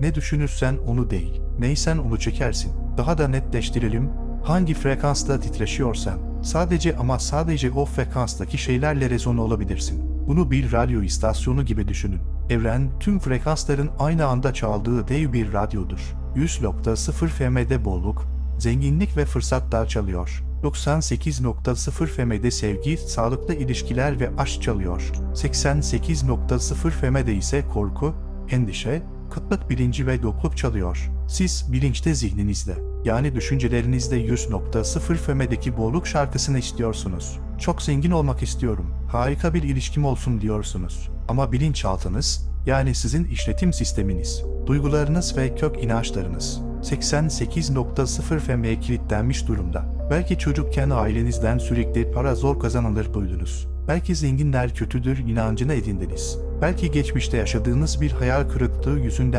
Ne düşünürsen onu değil, neysen onu çekersin. Daha da netleştirelim, hangi frekansta titreşiyorsan, sadece ama sadece o frekanstaki şeylerle rezone olabilirsin. Bunu bir radyo istasyonu gibi düşünün. Evren, tüm frekansların aynı anda çaldığı dev bir radyodur. 100.0 FM'de bolluk, zenginlik ve fırsatlar çalıyor. 98.0 FM'de sevgi, sağlıklı ilişkiler ve aşk çalıyor. 88.0 FM'de ise korku, endişe, kıtlık bilinci ve yokluk çalıyor. Siz bilinçte zihninizde, yani düşüncelerinizde 100.0 FM'deki bolluk şarkısını istiyorsunuz. Çok zengin olmak istiyorum, harika bir ilişkim olsun diyorsunuz. Ama bilinçaltınız, yani sizin işletim sisteminiz, duygularınız ve kök inançlarınız 88.0 FM'ye kilitlenmiş durumda. Belki çocukken ailenizden sürekli para zor kazanılır duydunuz. Belki zenginler kötüdür inancını edindiniz. Belki geçmişte yaşadığınız bir hayal kırıklığı yüzünden